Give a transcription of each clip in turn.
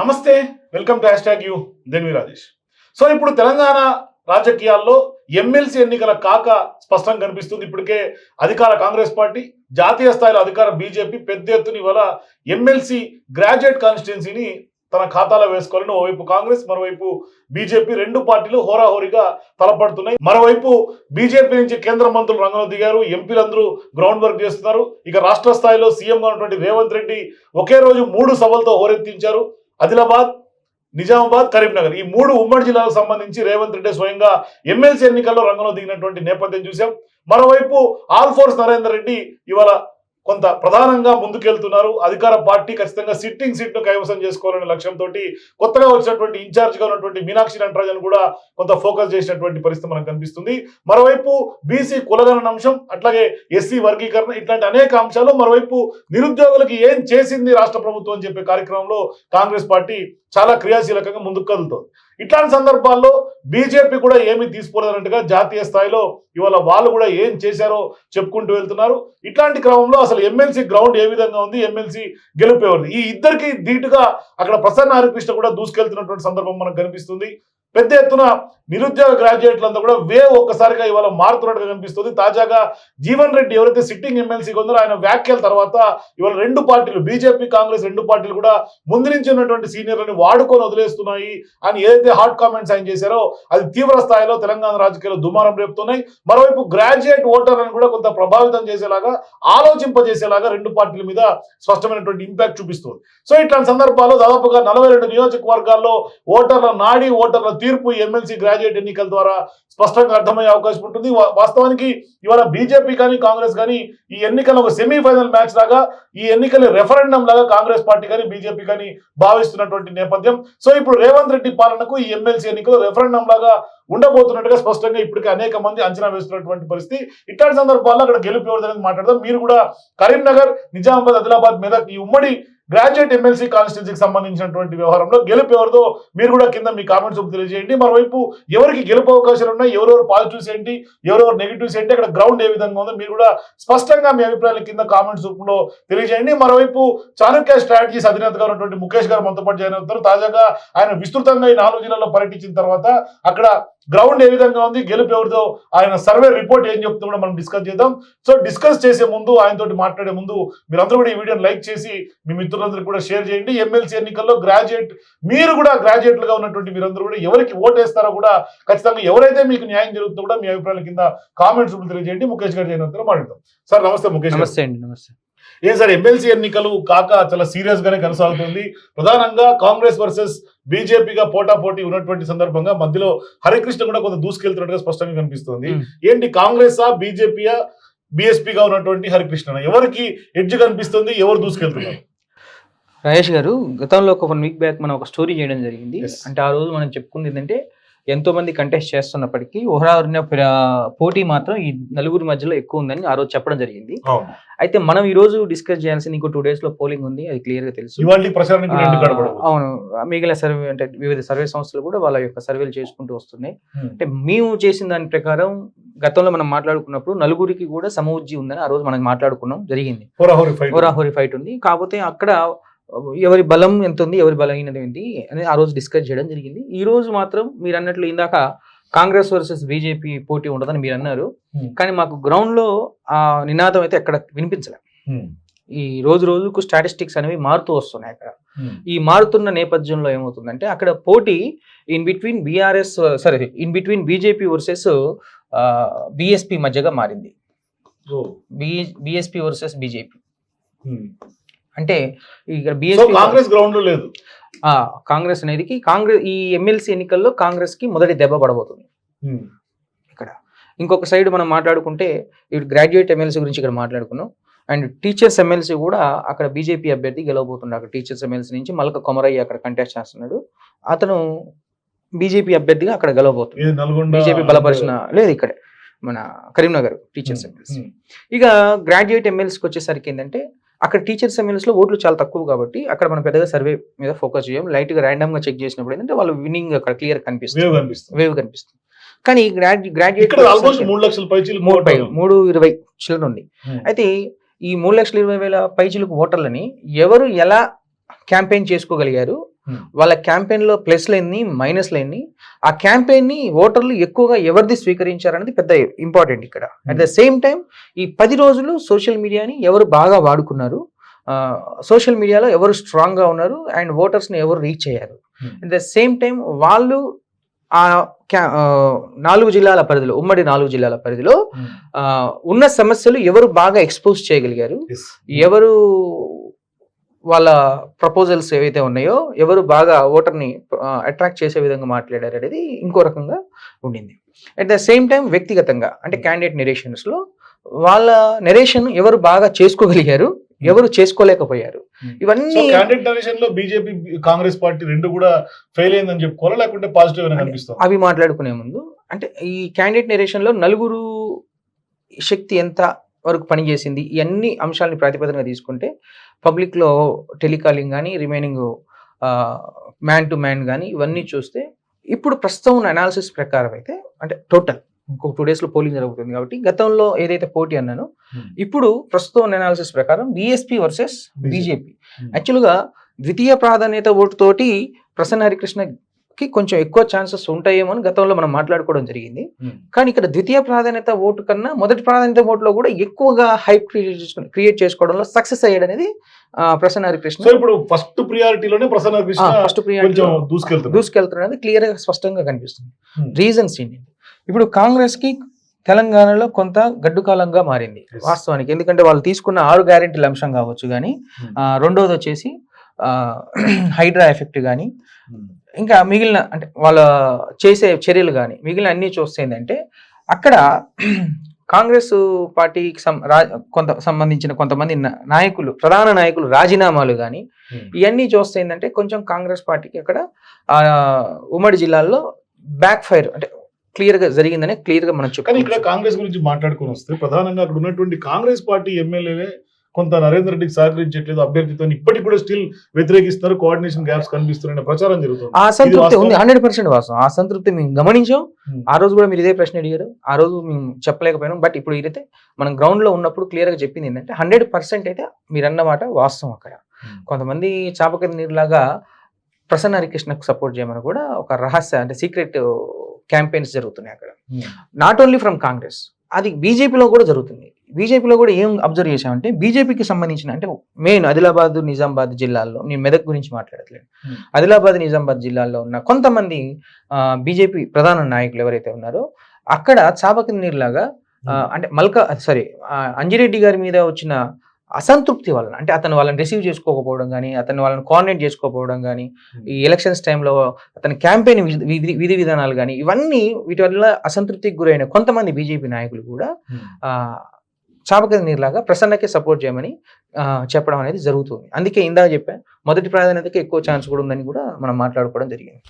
నమస్తే welcome to hashtag U దేన్వి Rajesh. So ఇప్పుడు తెలంగాణ రాజకీయాల్లో ఎమ్మెల్సీ ఎన్నికల కాక స్పష్టంగా కనిపిస్తుంది. ఇప్పటికే అధికార కాంగ్రెస్ పార్టీ జాతీయ స్థాయిలో అధికార బీజేపీ పెద్ద ఎత్తున ఇవాళ ఎమ్మెల్సీ గ్రాడ్యుయేట్ కాన్స్టిట్యున్సీని తన ఖాతాలో వేసుకోవాలని ఓవైపు కాంగ్రెస్ మరోవైపు బీజేపీ రెండు పార్టీలు హోరాహోరీగా తలపడుతున్నాయి. మరోవైపు బీజేపీ నుంచి కేంద్ర మంత్రులు రంగంలో దిగారు. ఎంపీలందరూ గ్రౌండ్ వర్క్ చేస్తున్నారు. ఇక రాష్ట్ర స్థాయిలో సీఎంగా ఉన్నటువంటి రేవంత్ రెడ్డి ఒకే రోజు మూడు సభలతో హోరెత్తించారు. ఆదిలాబాద్ నిజామాబాద్ కరీంనగర్. ఈ మూడు ఉమ్మడి జిల్లాలకు సంబంధించి రేవంత్ రెడ్డి స్వయంగా ఎమ్మెల్సీ ఎన్నికల్లో రంగంలో దిగినటువంటి నేపథ్యం చూసాం మరోవైపు ఆల్ఫోర్స్ నరేందర్ రెడ్డి ఇవాళ కొంత ప్రధానంగా ముందుకెళ్తున్నారు. అధికార పార్టీ ఖచ్చితంగా సిట్టింగ్ సీట్ను కైవసం చేసుకోవాలనే లక్ష్యంతో కొత్తగా వచ్చినటువంటి ఇన్ఛార్జ్గా ఉన్నటువంటి మీనాక్షి నటరాజన్ కూడా కొంత ఫోకస్ చేసినటువంటి పరిస్థితి మనకు కనిపిస్తుంది. మరోవైపు బీసీ కులగణన అంశం అట్లాగే ఎస్సీ వర్గీకరణ ఇట్లాంటి అనేక అంశాలు మరోవైపు నిరుద్యోగులకి ఏం చేసింది రాష్ట్ర ప్రభుత్వం అని చెప్పే కార్యక్రమంలో కాంగ్రెస్ పార్టీ చాలా క్రియాశీలకంగా ముందుకు కదులుతోంది ఇట్లాంటి సందర్భాల్లో బీజేపీ కూడా ఏమీ తీసుకోలేదన్నట్టుగా జాతీయ స్థాయిలో ఇవాళ వాళ్ళు కూడా ఏం చేశారో చెప్పుకుంటూ వెళ్తున్నారు. ఇట్లాంటి క్రమంలో అసలు ఎమ్మెల్సీ గ్రౌండ్ ఏ విధంగా ఉంది? ఎమ్మెల్సీ గెలిపేవారు ఈ ఇద్దరికి ధీటుగా అక్కడ ప్రసన్న హరికృష్ణ కూడా దూసుకెళ్తున్నటువంటి సందర్భం మనకు కనిపిస్తుంది. పెద్ద ఎత్తున నిరుద్యోగ గ్రాడ్యుయేట్లంతా కూడా వే ఒక్కసారిగా ఇవాళ మారుతున్నట్టుగా కనిపిస్తుంది. తాజాగా జీవన్ రెడ్డి ఎవరైతే సిట్టింగ్ ఎమ్మెల్సీగా ఉందో ఆయన వ్యాఖ్యల తర్వాత ఇవాళ రెండు పార్టీలు బీజేపీ కాంగ్రెస్ రెండు పార్టీలు కూడా ముందు నుంచి ఉన్నటువంటి సీనియర్లని వాడుకొని వదిలేస్తున్నాయి అని ఏదైతే హాట్ కామెంట్స్ ఆయన చేశారో అది తీవ్ర స్థాయిలో తెలంగాణ రాజకీయాల్లో దుమారం రేపుతున్నాయి. మరోవైపు గ్రాడ్యుయేట్ ఓటర్లను కూడా కొంత ప్రభావితం చేసేలాగా ఆలోచింపజేసేలాగా రెండు పార్టీల మీద స్పష్టమైనటువంటి ఇంపాక్ట్ చూపిస్తుంది. సో ఇట్లాంటి సందర్భాల్లో దాదాపుగా నలభై రెండు నియోజకవర్గాల్లో ఓటర్ల నాడి ఓటర్ల తీర్పు ఎమ్మెల్సీ గ్రాడ్యుయేట్ ఎన్నికల ద్వారా స్పష్టంగా అర్థమయ్యే అవకాశం ఉంటుంది. వాస్తవానికి ఇవాళ బీజేపీ కానీ కాంగ్రెస్ కానీ ఈ ఎన్నికల ఒక సెమీఫైనల్ మ్యాచ్ లాగా ఈ ఎన్నికల రెఫరెండం లాగా కాంగ్రెస్ పార్టీ కానీ బీజేపీ కానీ భావిస్తున్నటువంటి నేపథ్యం. సో ఇప్పుడు రేవంత్ రెడ్డి పాలనకు ఈ ఎమ్మెల్సీ ఎన్నికలు రెఫరెండం లాగా ఉండబోతున్నట్టుగా స్పష్టంగా ఇప్పటికే అనేక మంది అంచనా వేస్తున్నటువంటి పరిస్థితి. ఇట్లాంటి సందర్భాల్లో అక్కడ గెలుపు ఎవరిదనేది మాట్లాడదాం. మీరు కూడా కరీంనగర్ నిజామాబాద్ ఆదిలాబాద్ మీద ఈ ఉమ్మడి గ్రాడ్యుయేట్ ఎమ్మెల్సీ కాన్స్టిట్యూన్సీకి సంబంధించినటువంటి వ్యవహారంలో గెలుపు ఎవరిదో మీరు కూడా కింద మీ కామెంట్స్ తెలియజేయండి. మరోవైపు ఎవరికి గెలుపు అవకాశాలు ఉన్నాయి ఎవరెవరు పాజిటివ్స్ ఏంటి ఎవరెవరు నెగిటివ్స్ ఏంటి అక్కడ గ్రౌండ్ ఏ విధంగా ఉందో మీరు కూడా స్పష్టంగా మీ అభిప్రాయాలు కింద కామెంట్స్ రూపంలో తెలియజేయండి. మరోవైపు చాణక్య స్ట్రాటజీస్ అధినేతగా ఉన్నటువంటి ముఖేష్ గారు మనతో పాటు జాయిన్ అవుతారు తాజాగా ఆయన విస్తృతంగా ఈ నాలుగు జిల్లాల్లో పర్యటించిన తర్వాత అక్కడ గ్రౌండ్ ఏ విధంగా ఉంది? గెలుపు ఎవరితో ఆయన సర్వే రిపోర్ట్ ఏం చెప్తుందో కూడా మనం డిస్కస్ చేద్దాం. సో డిస్కస్ చేసే ముందు ఆయనతో మాట్లాడే ముందు మీరందరూ కూడా ఈ వీడియోని లైక్ చేసి మీ మిత్రులందరికీ కూడా షేర్ చేయండి. ఎమ్మెల్సీ ఎన్నికల్లో గ్రాడ్యుయేట్ మీరు కూడా గ్రాడ్యుయేట్లుగా ఉన్నటువంటి మీరందరూ కూడా ఎవరికి ఓటేస్తారో కూడా ఖచ్చితంగా ఎవరైతే మీకు న్యాయం జరుగుతుందో కూడా మీ అభిప్రాయాల కింద కామెంట్స్ తెలియజేయండి. ముఖేష్ గారు చేయనంతరం మాట్లాడతాం సార్ నమస్తే ముఖేష్ నమస్తే అండి నమస్తే. ఏం సార్ ఎమ్మెల్సీ ఎన్నికలు కాక చాలా సీరియస్ గానే కొనసాగుతుంది. ప్రధానంగా కాంగ్రెస్ వర్సెస్ బీజేపీగా పోటా పోటీ ఉన్నటువంటి సందర్భంగా మధ్యలో హరికృష్ణ కూడా కొంత దూసుకెళ్తున్నట్టుగా స్పష్టంగా కనిపిస్తుంది. ఏంటి కాంగ్రెస్ ఆ బీజేపీయా బీఎస్పీగా ఉన్నటువంటి హరికృష్ణ ఎవరికి ఎడ్జ్ కనిపిస్తుంది ఎవరు దూసుకెళ్తున్నారు? రాజేష్ గారు గతంలో ఒక వన్ వీక్ బ్యాక్ మనం ఒక స్టోరీ చేయడం జరిగింది. అంటే ఆ రోజు మనం చెప్పుకుంది ఏంటంటే ఎంతో మంది కంటెస్ట్ చేస్తున్నప్పటికీ ఓహరారిన పోటీ మాత్రం ఈ నలుగురి మధ్యలో ఎక్కువ ఉందని ఆ రోజు చెప్పడం జరిగింది. అయితే మనం ఈ రోజు డిస్కస్ చేయాల్సిన ఇంకో టూ డేస్లో పోలింగ్ ఉంది అది క్లియర్గా తెలుసు. అవును. మిగిలిన సర్వే అంటే వివిధ సర్వే సంస్థలు కూడా వాళ్ళ యొక్క సర్వేలు చేసుకుంటూ వస్తున్నాయి. అంటే మేము చేసిన దాని ప్రకారం గతంలో మనం మాట్లాడుకున్నప్పుడు నలుగురికి కూడా సమవుజ్జి ఉందని ఆ రోజు మనం మాట్లాడుకున్నాం జరిగింది. హోరాహోరీ ఫైట్ ఉంది. కాకపోతే అక్కడ ఎవరి బలం ఎంత ఉంది ఎవరి బలహీనత ఏంటి అనేది ఆ రోజు డిస్కస్ చేయడం జరిగింది ఈ రోజు మాత్రం మీరు అన్నట్లు ఇందాక కాంగ్రెస్ వర్సెస్ బీజేపీ పోటీ ఉండదని మీరు అన్నారు. కానీ మాకు గ్రౌండ్లో ఆ నినాదం అయితే ఎక్కడ వినిపించలే. ఈ రోజు రోజుకు స్టాటిస్టిక్స్ అనేవి మారుతూ వస్తున్నాయి అక్కడ. ఈ మారుతున్న నేపథ్యంలో ఏమవుతుందంటే అక్కడ పోటీ in between BRS sorry in between BJP versus BSP మధ్యగా మారింది బి బిఎస్పి వర్సెస్ బీజేపీ. అంటే ఇక్కడ బిఎస్పీ కాంగ్రెస్ గ్రౌండ్ లేదు. కాంగ్రెస్ అనేది కాంగ్రెస్ ఈ ఎమ్మెల్సీ ఎన్నికల్లో కాంగ్రెస్కి మొదటి దెబ్బ పడబోతుంది. Hmm. ఇక్కడ. ఇంకొక సైడ్ మనం మాట్లాడుకుంటే ఇప్పుడు గ్రాడ్యుయేట్ ఎమ్మెల్సీ గురించి ఇక్కడ మాట్లాడుకున్నాం. అండ్ టీచర్స్ ఎమ్మెల్సీ కూడా అక్కడ బీజేపీ అభ్యర్థి గెలవబోతున్నాడు. అక్కడ టీచర్స్ ఎమ్మెల్సీ నుంచి మల్క కొమరయ్య అక్కడ కంటెస్ట్ చేస్తున్నాడు. అతను బీజేపీ అభ్యర్థిగా అక్కడ నల్గొండ బీజేపీ బలపరిచిన లేదు ఇక్కడే మన Karimnagar teachers Hmm. MLC Hmm. ఇక గ్రాడ్యుయేట్ ఎమ్మెల్సీకి వచ్చేసరికి ఏంటంటే అక్కడ టీచర్స్ ఎమ్మెల్యేస్లో ఓట్లు చాలా తక్కువ కాబట్టి అక్కడ మనం పెద్దగా సర్వే మీద ఫోకస్ చేయం. లైట్గా ర్యాండమ్గా చెక్ చేసినప్పుడు ఏంటంటే వాళ్ళు విన్నింగ్ అక్కడ క్లియర్ కనిపిస్తుంది. వేవ్ కనిపిస్తుంది. కానీ గ్రాడ్యు గ్రాడ్యుయేట్ మూడు లక్షల పైచీలు మూడు పై మూడు ఇరవై చిల్లర ఉంది. Hmm. అయితే ఈ మూడు లక్షల ఇరవై వేల పైచిలకు ఓటర్లని ఎవరు ఎలా క్యాంపెయిన్ చేసుకోగలిగారు. వాళ్ళ క్యాంపెయిన్లో ప్లస్ లేని మైనస్ లేని ఆ క్యాంపెయిన్ని ఓటర్లు ఎక్కువగా ఎవరిది స్వీకరించారనేది పెద్ద ఇంపార్టెంట్ ఇక్కడ. అట్ ద సేమ్ టైం ఈ పది రోజులు సోషల్ మీడియాని ఎవరు బాగా వాడుకున్నారు? సోషల్ మీడియాలో ఎవరు స్ట్రాంగ్గా ఉన్నారు? అండ్ ఓటర్స్ని ఎవరు రీచ్ అయ్యారు? Hmm. At the same time వాళ్ళు ఆ నాలుగు జిల్లాల పరిధిలో ఉమ్మడి నాలుగు జిల్లాల పరిధిలో ఆ, ఉన్న సమస్యలు ఎవరు బాగా ఎక్స్పోజ్ చేయగలిగారు. ఎవరు వాళ్ళ ప్రపోజల్స్ ఏవైతే ఉన్నాయో ఎవరు బాగా ఓటర్ని అట్రాక్ట్ చేసే విధంగా మాట్లాడారు అనేది ఇంకో రకంగా ఉండింది. అట్ ద సేమ్ టైం వ్యక్తిగతంగా అంటే క్యాండిడేట్ నెరేషన్స్లో వాళ్ళ నెరేషన్ ఎవరు బాగా చేసుకోగలిగారు ఎవరు చేసుకోలేకపోయారు. Hmm. సో ఇవన్నీ క్యాండిడేట్లో బీజేపీ కాంగ్రెస్ పార్టీ రెండు కూడా ఫెయిల్ అయిందని చెప్పుకోవాలా? లేకుంటే పాజిటివ్ అని కనిపిస్తుంది అవి మాట్లాడుకునే ముందు అంటే ఈ క్యాండిడేట్ నెరేషన్లో నలుగురు శక్తి ఎంత వరకు పనిచేసింది ఈ అన్ని అంశాలని ప్రాతిపదికగా తీసుకుంటే పబ్లిక్లో టెలికాలింగ్ కానీ రిమైనింగ్ మ్యాన్ టు మ్యాన్ కానీ ఇవన్నీ చూస్తే ఇప్పుడు ప్రస్తుతం ఉన్న అనాలిసిస్ ప్రకారం అయితే అంటే టోటల్ ఇంకొక టూ డేస్లో పోలింగ్ జరుగుతుంది కాబట్టి గతంలో ఏదైతే పోటీ అన్నానో ఇప్పుడు ప్రస్తుతం ఉన్న అనాలిసిస్ ప్రకారం బీఎస్పీ వర్సెస్ బీజేపీ. యాక్చువల్గా ద్వితీయ ప్రాధాన్యత ఓటు తోటి ప్రసన్న హరికృష్ణకి కొంచెం ఎక్కువ ఛాన్సెస్ ఉంటాయేమో అని గతంలో మనం మాట్లాడుకోవడం జరిగింది. కానీ ఇక్కడ ద్వితీయ ప్రాధాన్యత ఓటు కన్నా మొదటి ప్రాధాన్యత ఓటులో కూడా ఎక్కువగా హైప్ క్రియేట్ చేసుకుని క్రియేట్ చేసుకోవడంలో సక్సెస్ అయ్యాడు అనేది ప్రసన్న హరికృష్ణ. ఇప్పుడు ఫస్ట్ ప్రియారిటీలోనే ప్రసన్న ఫస్ట్ కొంచెం దూసుకెళ్తారు దూసుకెళ్తున్నది క్లియర్గా స్పష్టంగా కనిపిస్తుంది. రీజన్స్ ఏంటి? ఇప్పుడు కాంగ్రెస్కి తెలంగాణలో కొంత గడ్డు కాలంగా మారింది. వాస్తవానికి. ఎందుకంటే వాళ్ళు తీసుకున్న ఆరు గ్యారెంటీల అంశం కావచ్చు కానీ. రెండోది వచ్చేసి హైడ్రా ఎఫెక్ట్ కానీ ఇంకా మిగిలిన అంటే వాళ్ళ చేసే చర్యలు కానీ మిగిలిన అన్ని చూస్తే ఏంటంటే అక్కడ కాంగ్రెస్ పార్టీకి కొంత సంబంధించిన కొంతమంది నాయకులు ప్రధాన నాయకులు రాజీనామాలు కానీ ఇవన్నీ చూస్తే ఏంటంటే కొంచెం కాంగ్రెస్ పార్టీకి అక్కడ ఆ, ఉమ్మడి జిల్లాల్లో బ్యాక్ ఫైర్ అంటే క్లియర్గా జరిగిందనే క్లియర్గా మనం కానీ ఇక్కడ కాంగ్రెస్ గురించి మాట్లాడుకొని వస్తే ప్రధానంగా అక్కడ ఉన్నటువంటి కాంగ్రెస్ పార్టీ ఎమ్మెల్యేలే కొంత నరేందర్ రెడ్డికి సహకరించట్లేదు అభ్యర్థితో ఇప్పటికి కూడా స్టిల్ వ్యతిరేకిస్తారు కోఆర్డినేషన్ గ్యాప్స్ కనిపిస్తున్నాయన్న ప్రచారం జరుగుతుంది. ఆ అసంతృప్తి? ఉంది హండ్రెడ్ పర్సెంట్ వాస్తవం. ఆ అసంతృప్తి మేము గమనించాం. ఆ రోజు కూడా మీరు ఇదే ప్రశ్న అడిగారు. ఆ రోజు మేము చెప్పలేకపోయినాం. బట్ ఇప్పుడు ఇదైతే మనం గ్రౌండ్లో ఉన్నప్పుడు క్లియర్గా చెప్పింది ఏంటంటే హండ్రెడ్ పర్సెంట్ అయితే మీరు అన్నమాట వాస్తవం అక్కడ. కొంతమంది చాపక నీరులాగా ప్రసన్న హరికృష్ణకు సపోర్ట్ చేయమని కూడా ఒక రహస్య అంటే సీక్రెట్ క్యాంపెయిన్స్ జరుగుతున్నాయి అక్కడ. నాట్ ఓన్లీ ఫ్రమ్ కాంగ్రెస్ అది బీజేపీలో కూడా జరుగుతుంది. బీజేపీలో కూడా ఏం అబ్జర్వ్ చేశామంటే బీజేపీకి సంబంధించిన అంటే మెయిన్ ఆదిలాబాద్ నిజామాబాద్ జిల్లాల్లో నేను మెదక్ గురించి మాట్లాడట్లేదు. Hmm. ఆదిలాబాద్ నిజామాబాద్ జిల్లాల్లో ఉన్న కొంతమంది బీజేపీ ప్రధాన నాయకులు ఎవరైతే ఉన్నారో అక్కడ చాపకి నీరులాగా ఆ, అంటే మల్కా సారీ అంజిరెడ్డి గారి మీద వచ్చిన అసంతృప్తి వలన అంటే అతను వాళ్ళని రిసీవ్ చేసుకోకపోవడం కానీ అతను వాళ్ళని కోఆర్డినేట్ చేసుకోకపోవడం కానీ ఈ ఎలక్షన్స్ టైంలో అతని క్యాంపెయిన్ విధి విధి విధానాలు కానీ ఇవన్నీ వీటి వల్ల అసంతృప్తికి గురైన కొంతమంది బీజేపీ నాయకులు కూడా చాపక నీరులాగా ప్రసన్నకే సపోర్ట్ చేయమని చెప్పడం అనేది జరుగుతుంది. అందుకే ఇందాక చెప్పా మొదటి ప్రాధాన్యతకి ఎక్కువ ఛాన్స్ కూడా ఉందని కూడా మనం మాట్లాడుకోవడం జరిగింది.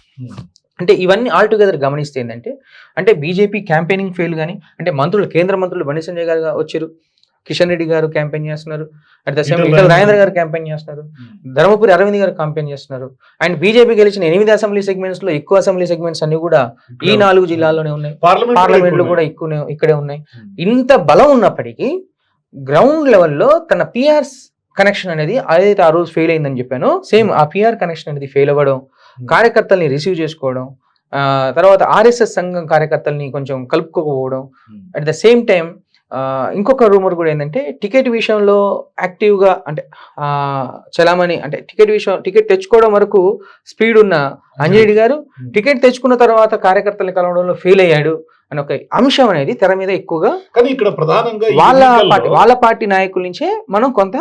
అంటే ఇవన్నీ ఆల్ టుగెదర్ గమనిస్తే ఏంటంటే అంటే బీజేపీ క్యాంపెయినింగ్ ఫెయిల్ కానీ అంటే మంత్రులు కేంద్ర మంత్రులు బండి సంజయ్ గారు వచ్చారు. కిషన్ రెడ్డి గారు క్యాంపెయిన్ చేస్తున్నారు. At the same Etela Rajender గారు క్యాంపెయిన్ చేస్తున్నారు. ధర్మపురి అరవింద్ గారు క్యాంపెయిన్ చేస్తున్నారు. అండ్ బీజేపీ గెలిచిన ఎనిమిది అసెంబ్లీ సెగ్మెంట్స్లో ఎక్కువ అసెంబ్లీ సెగ్మెంట్స్ అన్ని కూడా ఈ నాలుగు జిల్లాల్లోనే ఉన్నాయి. పార్లమెంట్ పార్లమెంట్లు కూడా ఎక్కువనే ఇక్కడే ఉన్నాయి. ఇంత బలం ఉన్నప్పటికీ గ్రౌండ్ లెవెల్లో తన పిఆర్ కనెక్షన్ అనేది ఏదైతే ఆ రోజు ఫెయిల్ అయిందని చెప్పానో సేమ్ ఆ పిఆర్ కనెక్షన్ అనేది ఫెయిల్ అవ్వడం కార్యకర్తల్ని రిసీవ్ చేసుకోవడం ఆ, తర్వాత ఆర్ఎస్ఎస్ సంఘం కార్యకర్తల్ని కొంచెం కలుపుకోకపోవడం అట్ ద సేమ్ టైం ఇంకొక రూమర్ కూడా ఏంటంటే టికెట్ విషయంలో యాక్టివ్గా అంటే ఆ, చలామణి అంటే టికెట్ విషయం టికెట్ తెచ్చుకోవడం వరకు స్పీడ్ ఉన్న అంజరెడ్డి గారు టికెట్ తెచ్చుకున్న తర్వాత కార్యకర్తల్ని కలవడంలో ఫెయిల్ అయ్యాడు అని ఒక అంశం అనేది తెర మీద ఎక్కువగా కానీ ఇక్కడ ప్రధానంగా వాళ్ళ పార్టీ వాళ్ళ పార్టీ నాయకుల నుంచే మనం కొంత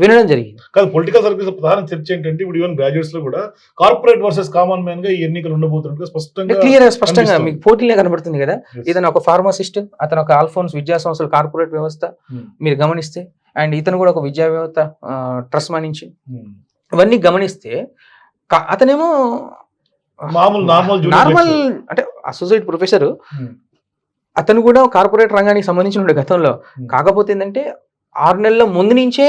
వినడం జరిగింది కాదు పొలిటికల్ సర్వీస్ ప్రధాన చర్చ ఏంటంటే ఇప్పుడు ఈవెన్ గ్రాడ్యుయేట్స్లో కూడా కార్పొరేట్ వర్సెస్ కామన్ మ్యాన్గా ఈ ఎన్నికలు ఉండబోతున్నట్టుగా స్పష్టంగా క్లియర్ స్పష్టంగా. మీకు పోటీలే కనబడుతుంది కదా. ఇతను ఒక ఫార్మసిస్ట్ అతను ఒక ఆల్ఫోన్స్ విద్యా సంస్థల కార్పొరేట్ వ్యవస్థ Hmm. మీరు గమనిస్తే అండ్ ఇతను కూడా ఒక విద్యా వ్యవస్థ ట్రస్ట్ నుంచి Hmm. ఇవన్నీ గమనిస్తే అతనేమో మామూలు నార్మల్ నార్మల్. అంటే అసోసియేట్ ప్రొఫెసర్ Hmm. అతను కూడా కార్పొరేట్ రంగానికి సంబంధించిన గతంలో. కాకపోతే ఏంటంటే ఆరు నెలల ముందు నుంచే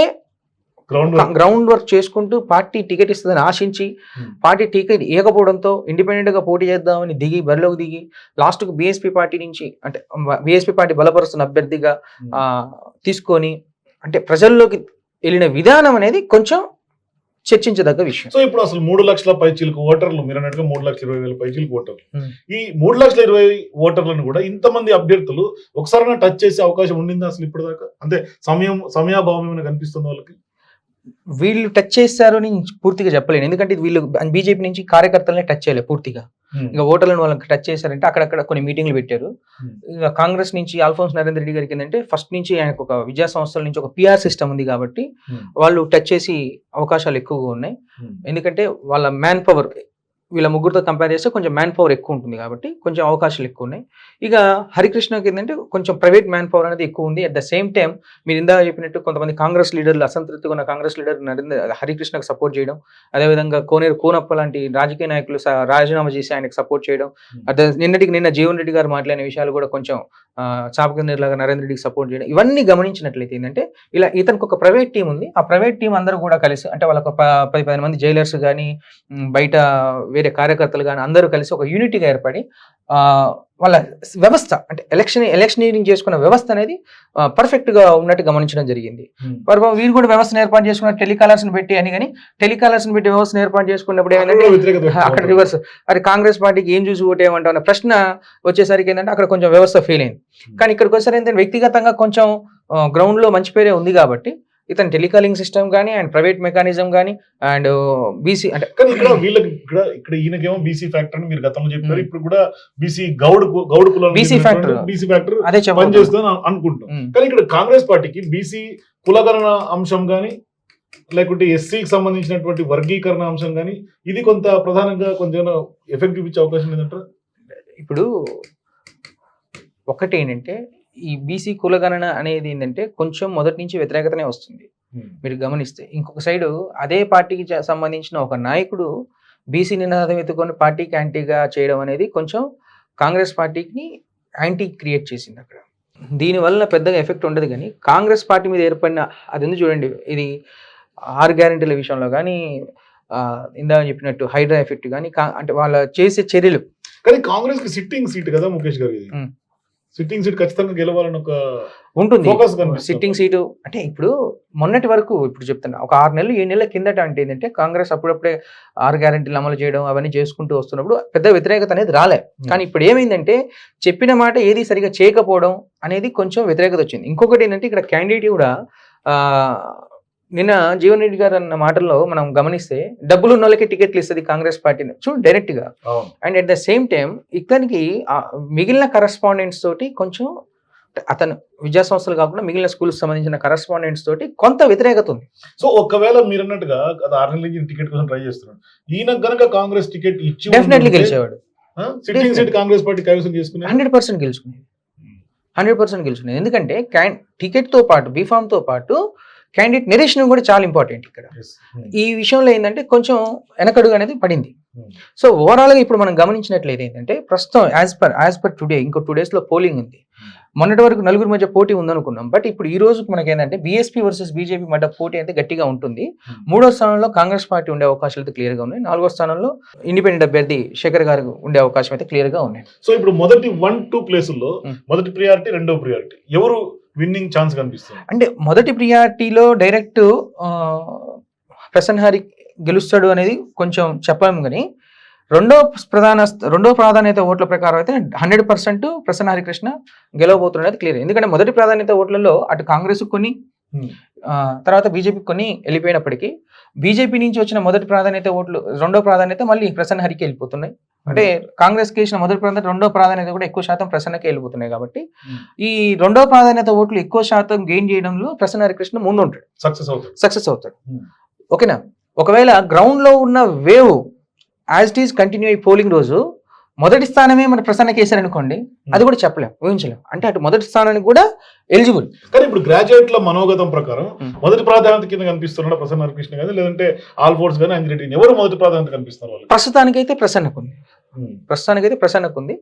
గ్రౌండ్ వర్క్. చేసుకుంటూ పార్టీ టికెట్ ఇస్తుందని ఆశించి Hmm. పార్టీ టికెట్ ఇవ్వకపోవడంతో ఇండిపెండెంట్గా పోటీ చేద్దామని దిగి బరిలోకి దిగి లాస్ట్కు బీఎస్పీ పార్టీ నుంచి అంటే బీఎస్పీ పార్టీ బలపరుస్తున్న అభ్యర్థిగా Hmm. ఆ, తీసుకొని అంటే ప్రజల్లోకి వెళ్ళిన విధానం అనేది కొంచెం చర్చించదగ్గ విషయం సో ఇప్పుడు అసలు మూడు లక్షల పైచీలకు ఓటర్లు మీరు అన్నట్టుగా మూడు లక్షల ఇరవై వేల పైచీలకు ఓటర్లు Hmm. ఈ మూడు లక్షల ఇరవై ఓటర్లను కూడా ఇంతమంది అభ్యర్థులు ఒకసారి టచ్ చేసే అవకాశం ఉండిందా అసలు ఇప్పటిదాకా అంటే సమయం సమయాభావం ఏమైనా కనిపిస్తుంది వాళ్ళకి వీళ్ళు టచ్ చేస్తారు అని పూర్తిగా చెప్పలేను ఎందుకంటే వీళ్ళు బీజేపీ నుంచి కార్యకర్తలనే టచ్ చేయలేదు పూర్తిగా ఇంకా ఓటర్లను వాళ్ళకి టచ్ చేశారంటే అక్కడక్కడ కొన్ని మీటింగ్లు పెట్టారు Hmm. ఇక కాంగ్రెస్ నుంచి ఆల్ఫోన్స్ నరేంద్ర రెడ్డి గారికి ఏంటంటే ఫస్ట్ నుంచి ఆయనకు ఒక విద్యా సంస్థల నుంచి ఒక పిఆర్ సిస్టమ్ ఉంది కాబట్టి Hmm. వాళ్ళు టచ్ చేసి అవకాశాలు ఎక్కువగా ఉన్నాయి Hmm. ఎందుకంటే వాళ్ళ మ్యాన్ పవర్ వీళ్ళ ముగ్గురుతో కంపేర్ చేస్తే కొంచెం మ్యాన్ పవర్ ఎక్కువ ఉంటుంది కాబట్టి కొంచెం అవకాశాలు ఎక్కువ ఉన్నాయి. ఇక హరికృష్ణకి ఏంటంటే కొంచెం ప్రైవేట్ మ్యాన్ పవర్ అనేది ఎక్కువ ఉంది. అట్ ద సేమ్ టైం మీరు ఇందాక చెప్పినట్టు కొంతమంది కాంగ్రెస్ లీడర్లు అసంతృప్తిగా ఉన్న కాంగ్రెస్ లీడర్ నరేంద్ర హరికృష్ణకు సపోర్ట్ చేయడం. అదేవిధంగా కోనేరు కోనప్ప లాంటి రాజకీయ నాయకులు రాజీనామా చేసి ఆయనకు సపోర్ట్ చేయడం. అట్ ద- నిన్నటికి నిన్న జీవన్ రెడ్డి గారు మాట్లాడిన విషయాలు కూడా కొంచెం చాపక లాగా నరేంద్ర రెడ్డికి సపోర్ట్ చేయడం. ఇవన్నీ గమనించినట్లయితే ఏంటంటే ఇలా ఇతనికి ఒక ప్రైవేట్ టీం ఉంది. ఆ ప్రైవేట్ టీం అందరూ కూడా కలిసి అంటే వాళ్ళకి పది పది మంది జైలర్స్ కానీ బయట వేరే కార్యకర్తలు కానీ అందరూ కలిసి ఒక యూనిటీగా ఏర్పడి వాళ్ళ వ్యవస్థ అంటే ఎలక్షన్ ఎలక్షనీరింగ్ చేసుకున్న వ్యవస్థ అనేది పర్ఫెక్ట్గా ఉన్నట్టు గమనించడం జరిగింది. వీరు కూడా వ్యవస్థను ఏర్పాటు చేసుకున్న టెలికాలర్స్ పెట్టి అని కానీ టెలికాలర్స్ పెట్టి వ్యవస్థను ఏర్పాటు చేసుకున్నప్పుడు ఏమైందంటే వ్యక్తం అక్కడ. రివర్స్ మరి కాంగ్రెస్ పార్టీకి ఏం చూసి ఓటేయమంటావు అన్న ప్రశ్న వచ్చేసరికి ఏంటంటే అక్కడ కొంచెం వ్యవస్థ ఫెయిల్ అయింది. కానీ ఇక్కడికి వచ్చేసరికి ఏంటంటే వ్యక్తిగతంగా కొంచెం గ్రౌండ్లో మంచి పేరే ఉంది కాబట్టి ఇతను టెలికాలింగ్ సిస్టమ్ కానీ అండ్ ప్రైవేట్ మెకానిజం కానీ అండ్ బీసీ అంటే కానీ ఇక్కడ వీళ్ళకి ఇక్కడ ఇక్కడ ఈయనకేమో బీసీ ఫ్యాక్టర్ అని మీరు గతంలో చెప్పారు. ఇప్పుడు కూడా బీసీ గౌడ్ గౌడ్ కులం BC factor. బీసీ ఫ్యాక్టర్ అదే పనిచేస్తుందని అనుకుంటున్నాం. కానీ ఇక్కడ కాంగ్రెస్ పార్టీకి బీసీ కులగణన అంశం కానీ లేకుంటే ఎస్సీకి సంబంధించినటువంటి వర్గీకరణ అంశం కానీ ఇది కొంత ప్రధానంగా కొంచెం ఎఫెక్ట్ చూపించే అవకాశం లేదంటారా? ఇప్పుడు ఒకటి ఏంటంటే ఈ బీసీ కులగణన అనేది ఏంటంటే కొంచెం మొదటి నుంచి వ్యతిరేకతనే వస్తుంది. మీరు గమనిస్తే ఇంకొక సైడు అదే పార్టీకి సంబంధించిన ఒక నాయకుడు బీసీ నినాదం ఎత్తుకొని పార్టీకి యాంటీగా చేయడం అనేది కొంచెం కాంగ్రెస్ పార్టీకి యాంటీ క్రియేట్ చేసింది అక్కడ. దీనివల్ల పెద్దగా ఎఫెక్ట్ ఉండదు కానీ కాంగ్రెస్ పార్టీ మీద ఏర్పడిన అది ఉంది చూడండి ఇది ఆరు గ్యారెంటీల విషయంలో కానీ ఇందాక చెప్పినట్టు హైడ్రా ఎఫెక్ట్ కానీ అంటే వాళ్ళ చేసే చర్యలు. కానీ కాంగ్రెస్కి సిట్టింగ్ సీట్ కదా ముఖేష్ గారు Hmm. సిట్టింగ్ సీట్ ఖచ్చితంగా గెలవాలని ఒక ఉంటుంది. సిట్టింగ్ సీటు అంటే ఇప్పుడు మొన్నటి వరకు ఇప్పుడు చెప్తున్నా ఒక ఆరు నెలలు ఏడు నెలల కిందట అంటే ఏంటంటే కాంగ్రెస్ అప్పుడప్పుడే ఆరు గ్యారెంటీలు అమలు చేయడం అవన్నీ చేసుకుంటూ వస్తున్నప్పుడు పెద్ద వ్యతిరేకత అనేది రాలే. కానీ ఇప్పుడు ఏమైందంటే చెప్పిన మాట ఏది సరిగా చేయకపోవడం అనేది కొంచెం వ్యతిరేకత వచ్చింది. ఇంకొకటి ఏంటంటే ఇక్కడ క్యాండిడేట్ కూడా నిన్న జీవన్ రెడ్డి గారు అన్న మాటల్లో మనం గమనిస్తే డబ్బులు ఉన్న వాళ్ళకి టికెట్లు ఇస్తుంది కాంగ్రెస్ పార్టీని. చూడు డైరెక్ట్గా. And at the same time ఇతనికి మిగిలిన కరస్పాండెంట్స్ తోటి కొంచెం అతను విద్యా సంస్థలు కాకుండా మిగిలిన స్కూల్కి సంబంధించిన కరస్పాండెంట్స్ తోటి కొంత వ్యతిరేకత ఉంది. సో ఒకవేళ మీరు అన్నట్టుగా ఆరు నెలల నుంచి టికెట్ కోసం ట్రై చేస్తున్నాడు. ఈయన గనక కాంగ్రెస్ టికెట్ ఇచ్చి డెఫినెట్లీ గెలిచేవాడు. సిట్టింగ్ సీట్ కాంగ్రెస్ పార్టీ కైవసం చేసుకునే హండ్రెడ్ పర్సెంట్ గెలుచుకునేది. హండ్రెడ్ పర్సెంట్ గెలుచుకునేది. ఎందుకంటే క్యాన్ టికెట్తో పాటు బీఫామ్తో పాటు క్యాండిడేట్ నిరీక్షణ కూడా చాలా ఇంపార్టెంట్ ఇక్కడ. ఈ విషయంలో ఏంటంటే కొంచెం వెనకడుగు అనేది పడింది. Hmm. సో ఓవరాల్గా ఇప్పుడు మనం గమనించినట్లయితే ఏంటంటే ప్రస్తుతం as per as per today ఇంకో టూ డేస్లో పోలింగ్ ఉంది. మొన్నటి వరకు నలుగురు మధ్య పోటీ ఉందనుకున్నాం. బట్ ఇప్పుడు ఈ రోజు మనకి ఏంటంటే బీఎస్పీ వర్సెస్ బీజేపీ మధ్య పోటీ అయితే గట్టిగా ఉంటుంది. Hmm. మూడో స్థానంలో కాంగ్రెస్ పార్టీ ఉండే అవకాశాలు అయితే క్లియర్గా ఉన్నాయి. నాలుగో స్థానంలో ఇండిపెండెంట్ అభ్యర్థి శేఖర్ గారు ఉండే అవకాశం అయితే క్లియర్గా ఉన్నాయి. సో ఇప్పుడు మొదటి వన్ టూ ప్లేసుల్లో Hmm. మొదటి ప్రియారిటీ రెండో ప్రియారిటీ ఎవరు విన్నింగ్ ఛాన్స్ కనిపిస్తుంది. అంటే మొదటి ప్రియారిటీలో డైరెక్ట్ ప్రసన్న హరి గెలుస్తాడు అనేది కొంచెం చెప్పలేము కానీ రెండో ప్రధాన రెండో ప్రాధాన్యత ఓట్ల ప్రకారం అయితే హండ్రెడ్ పర్సెంట్ ప్రసన్న హరికృష్ణ గెలవబోతున్నది క్లియర్. ఎందుకంటే మొదటి ప్రాధాన్యత ఓట్లలో అటు కాంగ్రెస్ కొన్ని తర్వాత బీజేపీ కొన్ని వెళ్ళిపోయినప్పటికీ బీజేపీ నుంచి వచ్చిన మొదటి ప్రాధాన్యత ఓట్లు రెండో ప్రాధాన్యత మళ్ళీ ప్రసన్న హరికి వెళ్ళిపోతున్నాయి. అంటే కాంగ్రెస్కి ఇచ్చిన మొదటి ప్రాధాన్యత రెండో ప్రాధాన్యత కూడా ఎక్కువ శాతం ప్రసన్నకే వెళ్ళిపోతున్నాయి కాబట్టి. ఈ రెండో ప్రాధాన్యత ఓట్లు ఎక్కువ శాతం గెయిన్ చేయడంలో ప్రసన్న హరికృష్ణ ముందు ఉంటాడు సక్సెస్ అవుతుంది సక్సెస్ అవుతాడు. ఓకేనా ఒకవేళ గ్రౌండ్లో ఉన్న wave as it is continue అయ్యి పోలింగ్ రోజు మొదటి స్థానమే మన ప్రసన్న కేసరి అనుకోండి అది కూడా చెప్పలేం ఊహించలేం అంటే అటు మొదటి స్థానానికి కూడా ఎలిజిబుల్ కానీ ఇప్పుడు గ్రాడ్యుయేట్ల మనోగతం ప్రకారం. మొదటి ప్రాధాన్యత కింద కనిపిస్తున్నాడు ప్రసన్న హరికృష్ణ కానీ లేదంటే ఆల్ ఫోర్స్ కానీ అంజిరెడ్డి గాని. ఎవరు మొదటి ప్రాధాన్యత కనిపిస్తున్నారు వాళ్ళకి ప్రస్తుతానికైతే ప్రసన్నకు ఉంది Hmm. ప్రస్తుతానికైతే ప్రసన్నకు ఉంది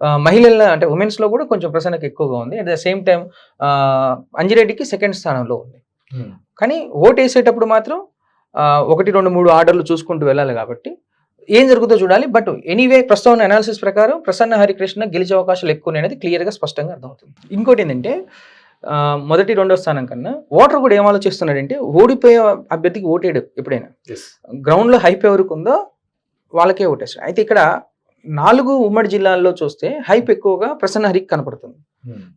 ఆ, మహిళల అంటే ఉమెన్స్లో కూడా కొంచెం ప్రసన్నకు ఎక్కువగా ఉంది అట్ ద సేమ్ టైం అంజిరెడ్డికి సెకండ్ స్థానంలో ఉంది. కానీ ఓటు వేసేటప్పుడు మాత్రం ఒకటి రెండు మూడు ఆర్డర్లు చూసుకుంటూ వెళ్ళాలి కాబట్టి ఏం జరుగుతుందో చూడాలి. బట్ ఎనీవే ప్రస్తుతం అనాలిసిస్ ప్రకారం ప్రసన్న హరికృష్ణ గెలిచే అవకాశాలు ఎక్కువ అనేది క్లియర్గా స్పష్టంగా అర్థమవుతుంది. ఇంకోటి ఏంటంటే మొదటి రెండో స్థానం కన్నా ఓటర్ కూడా ఏం ఆలోచిస్తున్నాడంటే ఓడిపోయే అభ్యర్థికి ఓటేడు ఎప్పుడైనా. గ్రౌండ్లో హైప్ ఎవరికి ఉందో వాళ్ళకే ఓటేస్తాడు. అయితే ఇక్కడ నాలుగు ఉమ్మడి జిల్లాల్లో చూస్తే హైప్ ఎక్కువగా ప్రసన్న హరికి కనపడుతుంది.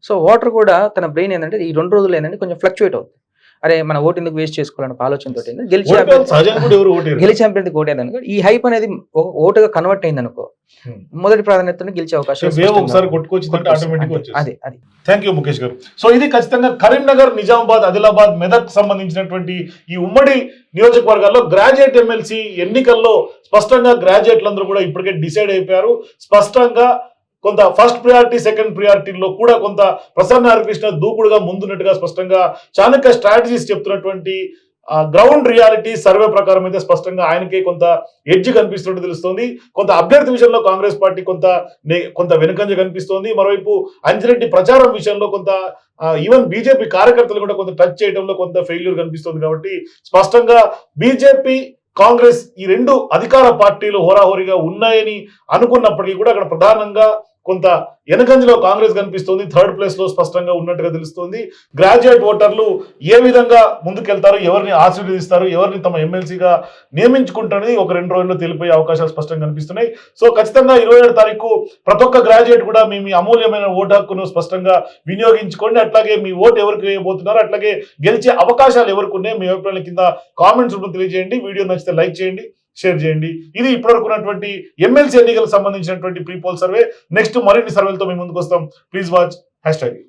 సో ఓటర్ కూడా తన బ్రెయిన్ ఏంటంటే ఈ రెండు రోజులు ఏంటంటే కొంచెం ఫ్లక్చువేట్ అవుతుంది. అరే మన ఓటు ఎందుకు వేస్ట్ చేసుకోవాలని ఒక ఆలోచనతో గెలిచే గెలిచే అభ్యర్థికి ఓటేదనుకో ఈ హైప్ అనేది ఓటుగా కన్వర్ట్ అయింది అనుకో Hmm. మొదటి ప్రాధాన్యతను గెలిచే అవకాశం అదే అది. థ్యాంక్ యూ ముఖేష్ గారు. సో ఇది ఖచ్చితంగా కరీంనగర్ నిజామాబాద్ ఆదిలాబాద్ మెదక్ సంబంధించినటువంటి ఈ ఉమ్మడి నియోజకవర్గాల్లో గ్రాడ్యుయేట్ ఎమ్మెల్సీ ఎన్నికల్లో స్పష్టంగా గ్రాడ్యుయేట్లందరూ కూడా ఇప్పటికే డిసైడ్ అయిపోయారు. స్పష్టంగా కొంత ఫస్ట్ ప్రియారిటీ సెకండ్ ప్రియారిటీలో కూడా కొంత ప్రసన్న హరికృష్ణ దూకుడుగా ముందున్నట్టుగా స్పష్టంగా చాణక్య స్ట్రాటజీస్ చెప్తున్నటువంటి గ్రౌండ్ రియాలిటీ సర్వే ప్రకారం అయితే స్పష్టంగా ఆయనకే కొంత ఎడ్జ్ కనిపిస్తున్నట్టు తెలుస్తోంది. కొంత అభ్యర్థి విషయంలో కాంగ్రెస్ పార్టీ కొంత కొంత వెనుకంజ కనిపిస్తోంది. మరోవైపు అంజిరెడ్డి ప్రచారం విషయంలో కొంత ఈవెన్ బీజేపీ కార్యకర్తలు కూడా కొంత టచ్ చేయడంలో కొంత ఫెయిల్యూర్ కనిపిస్తుంది కాబట్టి స్పష్టంగా బీజేపీ కాంగ్రెస్ ఈ రెండు అధికార పార్టీలు హోరాహోరీగా ఉన్నాయని అనుకున్నప్పటికీ కూడా అక్కడ ప్రధానంగా కొంత వెనకంజలో కాంగ్రెస్ కనిపిస్తుంది. థర్డ్ ప్లేస్లో స్పష్టంగా ఉన్నట్టుగా తెలుస్తుంది. గ్రాడ్యుయేట్ ఓటర్లు ఏ విధంగా ముందుకెళ్తారు ఎవరిని ఆశీర్వదిస్తారు ఎవరిని తమ ఎమ్మెల్సీగా నియమించుకుంటారని ఒక రెండు రోజుల్లో తెలిపోయే అవకాశాలు స్పష్టంగా కనిపిస్తున్నాయి. సో ఖచ్చితంగా ఇరవై ఏడు తారీఖు ప్రతి ఒక్క గ్రాడ్యుయేట్ కూడా మీ మీ అమూల్యమైన ఓటు హక్కును స్పష్టంగా వినియోగించుకోండి. అట్లాగే మీ ఓటు ఎవరికి వేయబోతున్నారు అట్లాగే గెలిచే అవకాశాలు ఎవరికి ఉన్నాయి మీ అభిప్రాయాల కింద కామెంట్స్ రూపంలో తెలియజేయండి. వీడియో నచ్చితే లైక్ చేయండి. షేర్ చేయండి. ఇది ఇప్పటివరకు ఉన్నటువంటి ఎమ్మెల్సీ ఎన్నికలకు సంబంధించినటువంటి ప్రీపోల్ సర్వే నెక్స్ట్ మరిన్ని సర్వేలతో మేము ముందుకు వస్తాం ప్లీజ్ వాచ్ హ్యాష్ ట్యాగ్